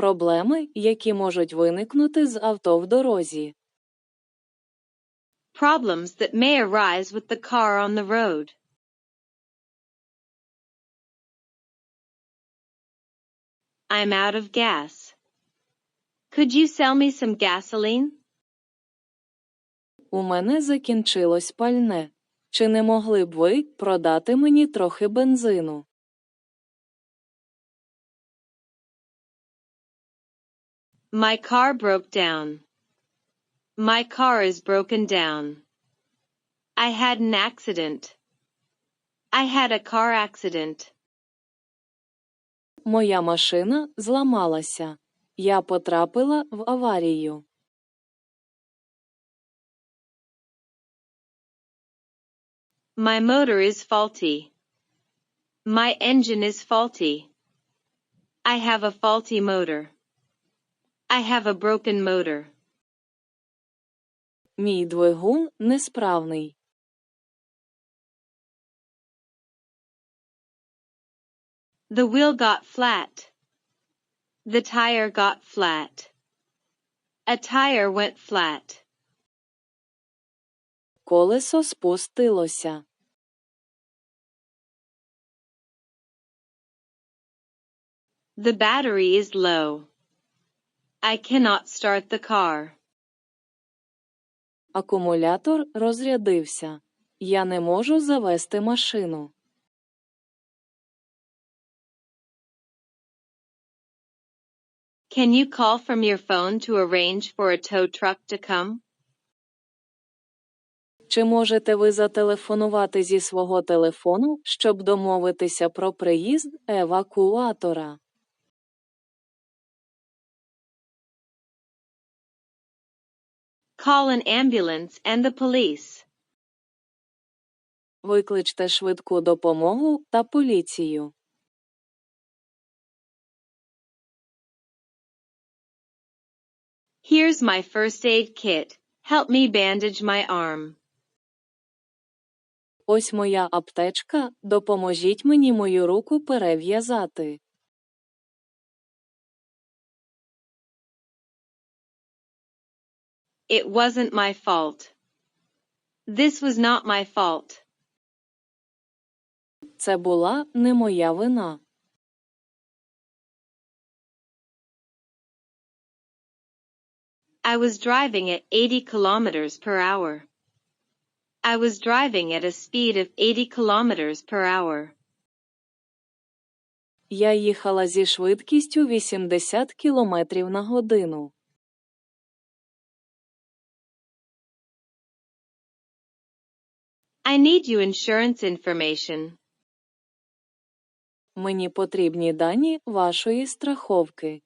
Проблеми, які можуть виникнути з авто в дорозі. Problems that may arise with the car on the road. I'm out of gas. Could you sell me some gasoline? У мене закінчилось пальне. Чи не могли б ви продати мені трохи бензину? My car broke down. My car is broken down. I had an accident. I had a car accident. Моя машина зламалася. Я потрапила в аварію. My motor is faulty. My engine is faulty. I have a faulty motor. I have a broken motor. Мій двигун несправний. The wheel got flat. The tire got flat. A tire went flat. Колесо спустилося. The battery is low. I cannot start the car. Акумулятор розрядився. Я не можу завести машину. Can you call from your phone to arrange for a tow truck to come? Чи можете ви зателефонувати зі свого телефону, щоб домовитися про приїзд евакуатора? Call an ambulance and the police. Викличте швидку допомогу та поліцію. Here's my first aid kit. Help me bandage my arm. Ось моя аптечка, допоможіть мені мою руку перев'язати. It wasn't my fault. This was not my fault. Це була не моя вина. I was driving at 80 kilometers per hour. I was driving at a speed of 80 kilometers per hour. Я їхала зі швидкістю 80 км на годину. I need you insurance information. Мені потрібні дані вашої страховки.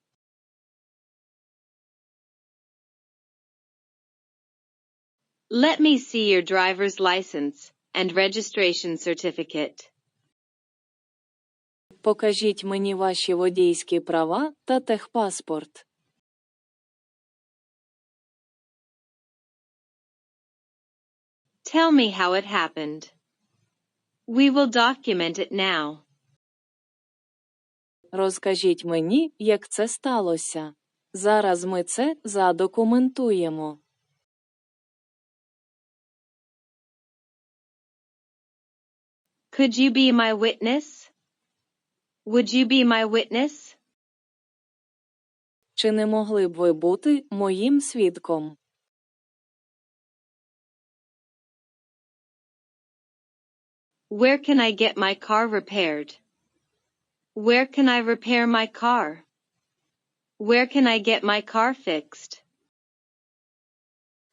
Let me see your driver's license and registration certificate. Покажіть мені ваші водійські права та техпаспорт. Tell me how it happened. We will document it now. Розкажіть мені, як це сталося. Зараз ми це задокументуємо. Could you be my witness? Would you be my witness? Чи не могли б ви бути моїм свідком? Where can I get my car repaired? Where can I repair my car? Where can I get my car fixed?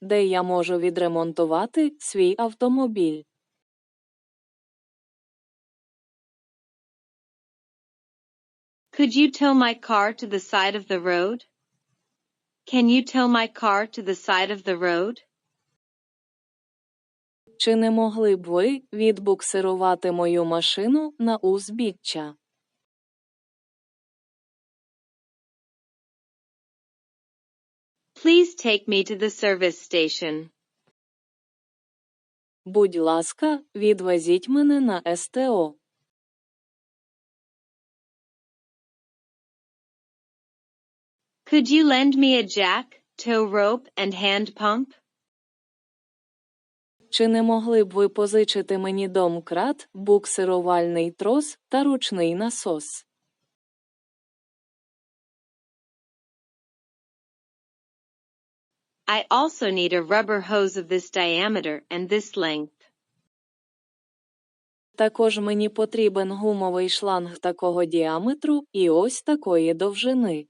Де я можу відремонтувати свій автомобіль? Could you tow my car to the side of the road? Can you tow my car to the side of the road? Чи не могли б ви відбуксирувати мою машину на узбіччя? Please take me to the service station. Будь ласка, відвезіть мене на СТО. Could you lend me a jack, tow rope, and hand pump? Чи не могли б ви позичити мені домкрат, буксирувальний трос та ручний насос? I also need a rubber hose of this diameter and this length. Також мені потрібен гумовий шланг такого діаметру і ось такої довжини.